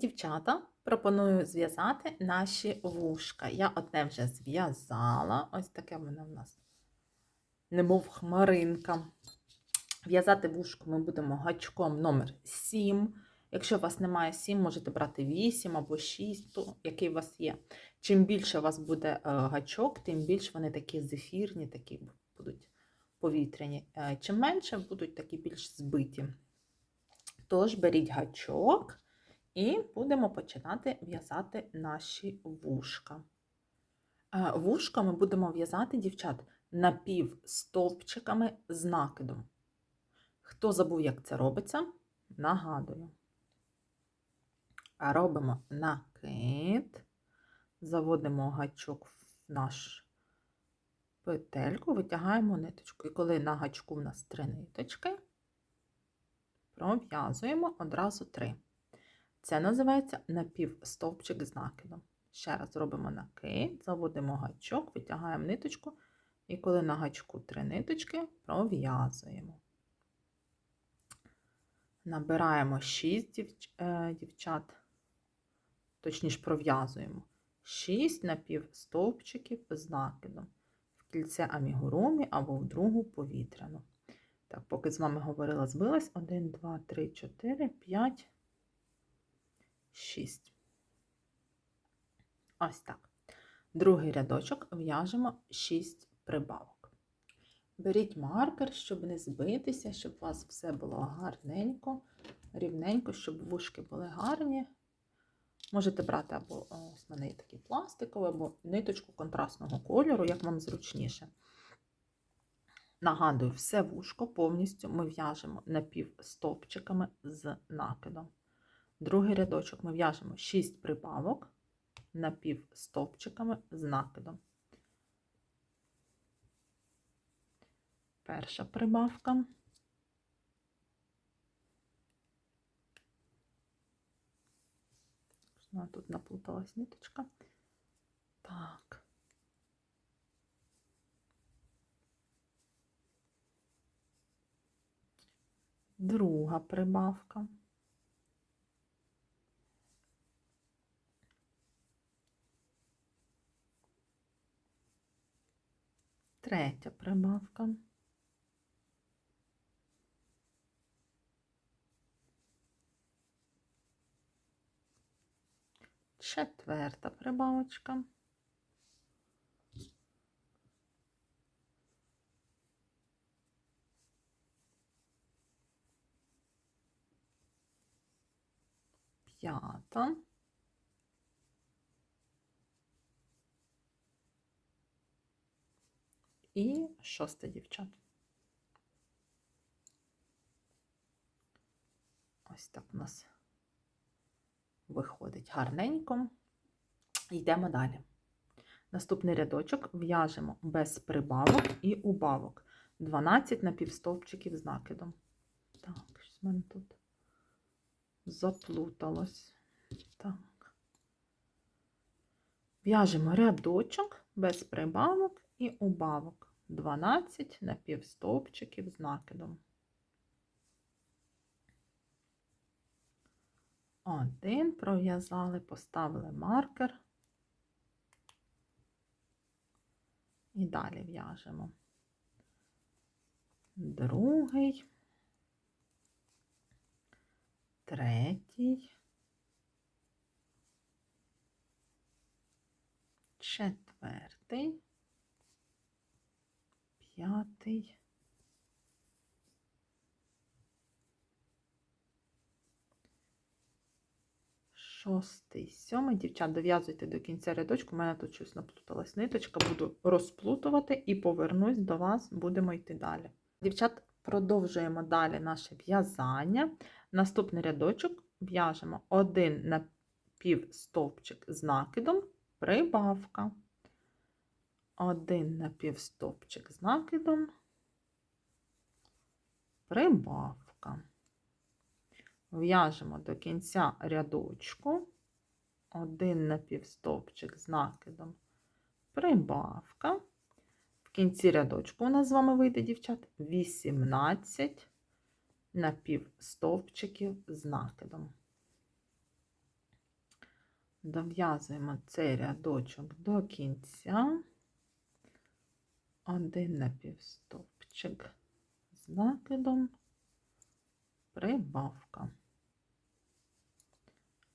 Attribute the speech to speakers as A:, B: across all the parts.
A: Дівчата, пропоную зв'язати наші вушка. Я одне вже зв'язала. Ось таке воно в нас, немов хмаринка. В'язати вушко ми будемо гачком номер 7. Якщо у вас немає 7, можете брати 8 або 6, то який у вас є. Чим більше у вас буде е, гачок, тим більше вони такі зефірні, такі будуть повітряні. Е, Чим менше, будуть такі більш збиті. Тож беріть гачок. І будемо починати в'язати наші вушка. Вушка ми будемо в'язати, дівчат, напівстовпчиками з накидом. Хто забув, як це робиться, нагадую. Робимо накид, заводимо гачок в наш петельку, витягаємо ниточку. І коли на гачку в нас три ниточки, пров'язуємо одразу три. Це називається напівстовпчик з накидом. Ще раз робимо накид, заводимо гачок, витягаємо ниточку, і коли на гачку три ниточки, пров'язуємо. Набираємо 6 дівч... е, дівчат, точніше, пров'язуємо 6 напівстовпчиків з накидом в кільце амігурумі або в другу повітряну. Так, поки з вами говорила, збилась 1, 2, 3, 4, 5. 6. Ось так. Другий рядочок в'яжемо 6 прибавок. Беріть маркер, щоб не збитися, щоб у вас все було гарненько, рівненько, щоб вушки були гарні. Можете брати або ось в мене є такий пластиковий, або ниточку контрастного кольору, як вам зручніше. Нагадую, все вушко повністю ми в'яжемо напівстовпчиками з накидом. Другий рядочок ми в'яжемо 6 прибавок напівстовпчиками з накидом. Перша прибавка. Тут наплуталась ниточка. Так. Друга прибавка. Третя прибавка. Четверта прибавочка. П'ята. І шосте дівчат. Ось так у нас виходить гарненько. Йдемо далі. Наступний рядочок в'яжемо без прибавок і убавок. 12 напівстовпчиків з накидом. Так, щось в мене тут заплуталось. Так. В'яжемо рядочок без прибавок і убавок. 12 напівстовпчиків з накидом. Один пров'язали, поставили маркер. І далі в'яжемо. Другий, третій, четвертий, п'ятий, шостий, сьомий. Дівчат, дов'язуйте до кінця рядочку. У мене тут щось наплуталась ниточка, буду розплутувати і повернусь до вас, будемо йти далі. Дівчат, продовжуємо далі наше в'язання. Наступний рядочок в'яжемо один напівстовпчик з накидом, прибавка. Один напівстовпчик з накидом, прибавка. В'яжемо до кінця рядочку, один напівстовпчик з накидом, прибавка. В кінці рядочку у нас з вами вийде, дівчат, 18 напівстовпчиків з накидом. Дов'язуємо цей рядочок до кінця. Один напівстовпчик з накидом, прибавка.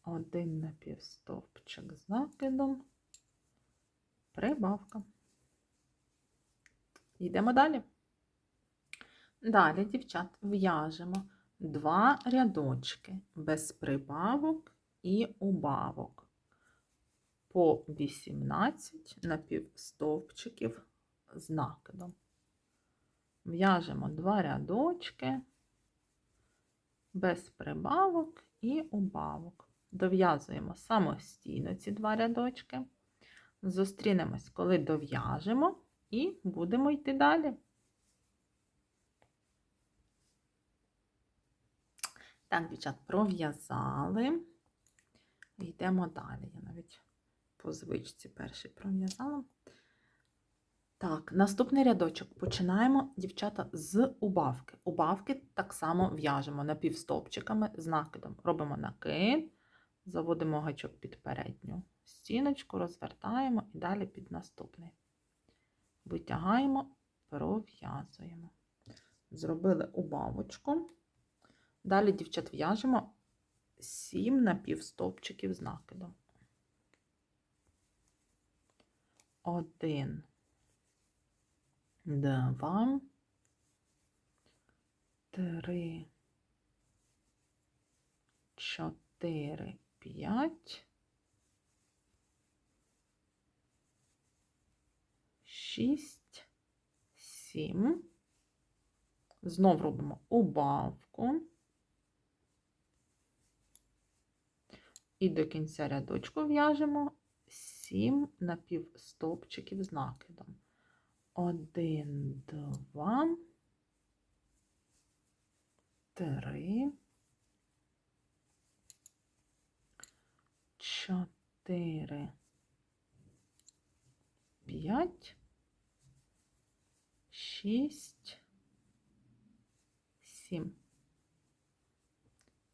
A: Один напівстовпчик з накидом, прибавка. Йдемо далі. Далі, дівчат, в'яжемо два рядочки без прибавок і убавок по 18 напівстовпчиків з накидом. В'яжемо два рядочки без прибавок і убавок. Дов'язуємо самостійно ці два рядочки. Зустрінемось, коли дов'яжемо, і будемо йти далі. Так, дівчат, пров'язали. Йдемо далі. Я навіть по звичці перший пров'язала. Так, наступний рядочок. Починаємо, дівчата, з убавки. Убавки так само в'яжемо напівстопчиками з накидом. Робимо накид, заводимо гачок під передню стіночку, розвертаємо і далі під наступний. Витягаємо, пров'язуємо. Зробили убавочку. Далі, дівчат, в'яжемо 7 напівстопчиків з накидом. Один, два, три, чотири, п'ять, шість, сім. Знов робимо убавку. І до кінця рядочку в'яжемо 7 напівстовпчиків з накидом. 1, 2, 3, 4, 5, 6, 7.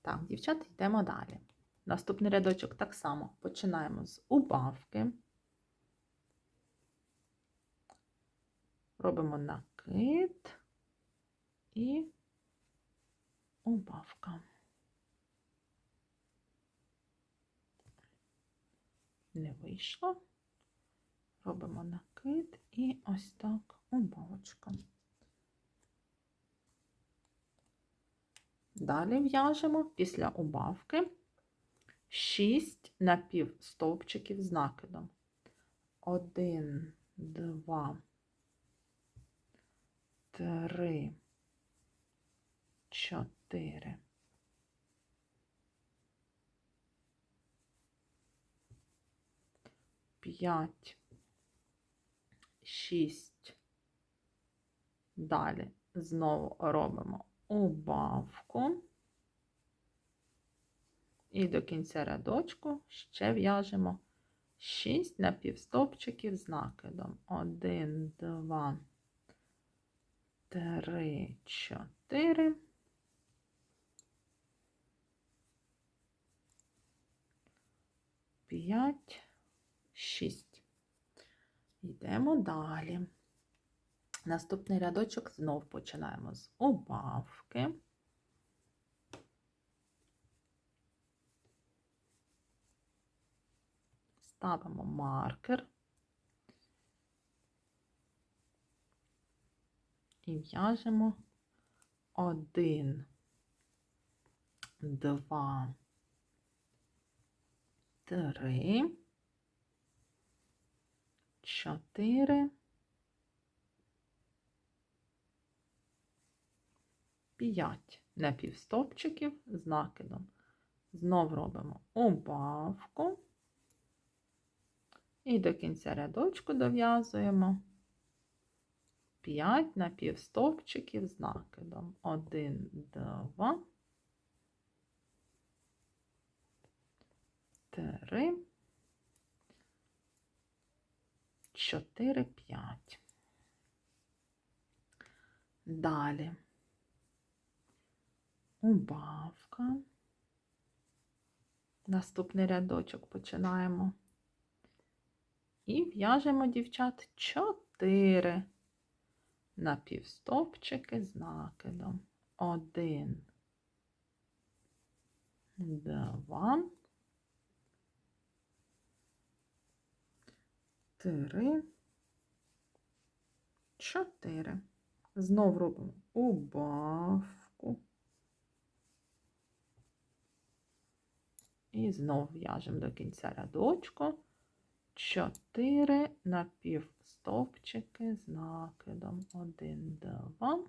A: Так, дівчата, йдемо далі. Наступний рядочок так само починаємо з убавки. Робимо накид і убавка. Не вийшло. Робимо накид і ось так убавочка. Далі в'яжемо після убавки 6 напівстовпчиків з накидом. 1, 2, 3, 4, 5, 6. Далі знову робимо убавку. І до кінця рядочку ще в'яжемо 6 напівстопчиків з накидом. 1, 2, 3, 4. П'ять, шість. Йдемо далі. Наступний рядочок знов починаємо з убавки. ставимо маркер і в'яжемо один, два, три, чотири, п'ять напівстопчиків з накидом. Знов робимо убавку. І до кінця рядочку дов'язуємо 5 напівстовпчиків з накидом. 1, 2, 3, 4, 5. Далі убавка. Наступний рядочок починаємо. І в'яжемо, дівчат, 4 напівстопчики з накидом. Один, два, три, чотири. Знов робимо убавку. І знов в'яжемо до кінця рядочку. 4 напівстовпчики з накидом. 1, 2,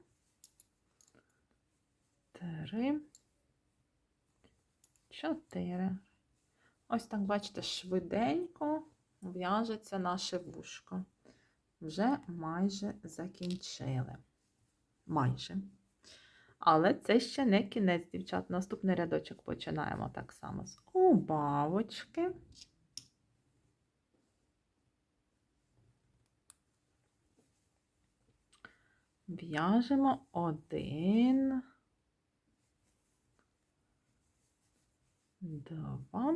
A: 3, 4. Ось так, бачите, швиденько в'яжеться наше вушко. Вже майже закінчили. Майже. Але це ще не кінець, дівчат. Наступний рядочок починаємо так само з убавочки. В'яжемо один, два,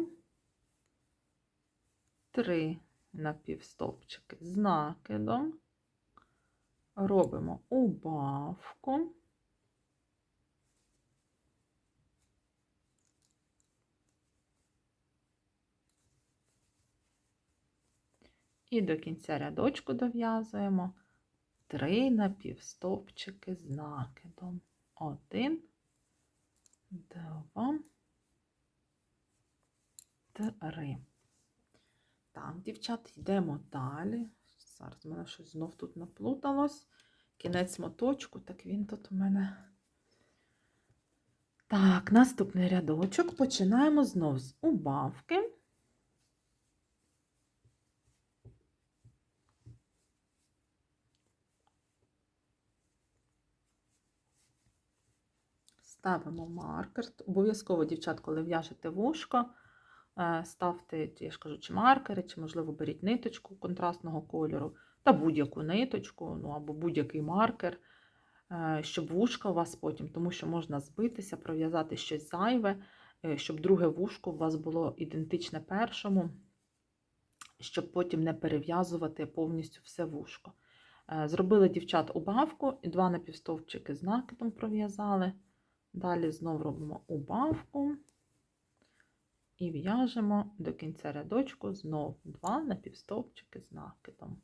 A: три. Напівстовпчики з накидом. Робимо убавку. І до кінця рядочку дов'язуємо три напівстовпчики з накидом. Один, два, три. Так, дівчат, йдемо далі. Зараз в мене щось знов тут наплуталось. Кінець моточку, так він тут у мене. Так, наступний рядочок. Починаємо знов з убавки. Ставимо маркер. Обов'язково, дівчат, коли в'яжете вушко, е, ставте, я ж кажу, чи маркери, чи, можливо, беріть ниточку контрастного кольору, та будь-яку ниточку, ну або будь-який маркер, е, щоб вушка у вас потім, тому що можна збитися, пров'язати щось зайве, е, щоб друге вушко у вас було ідентичне першому, щоб потім не перев'язувати повністю все вушко. Зробили дівчат убавку, і два напівстовпчики з накидом пров'язали. Далі знову робимо убавку і в'яжемо до кінця рядочку знов два напівстовпчики з накидом.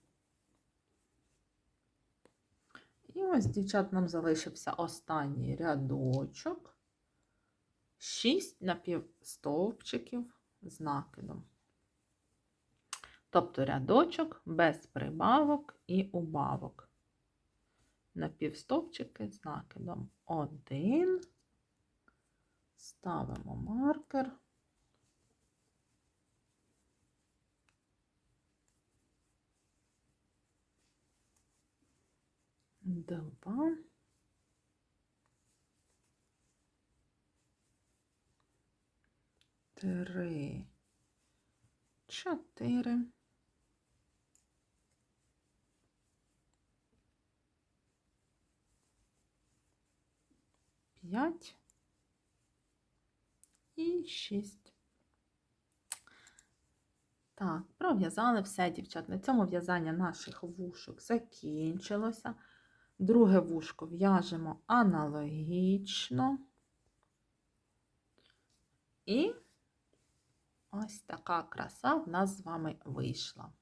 A: І ось, дівчат, нам залишився останній рядочок, 6 напівстовпчиків з накидом. Тобто рядочок без прибавок і убавок. Напівстовпчики з накидом. Один. Ставимо маркер. Два. Три. Чотири. П'ять і 6. Так, пров'язали все, дівчат. На цьому в'язання наших вушок закінчилося. Друге вушко в'яжемо аналогічно. І ось така краса в нас з вами вийшла.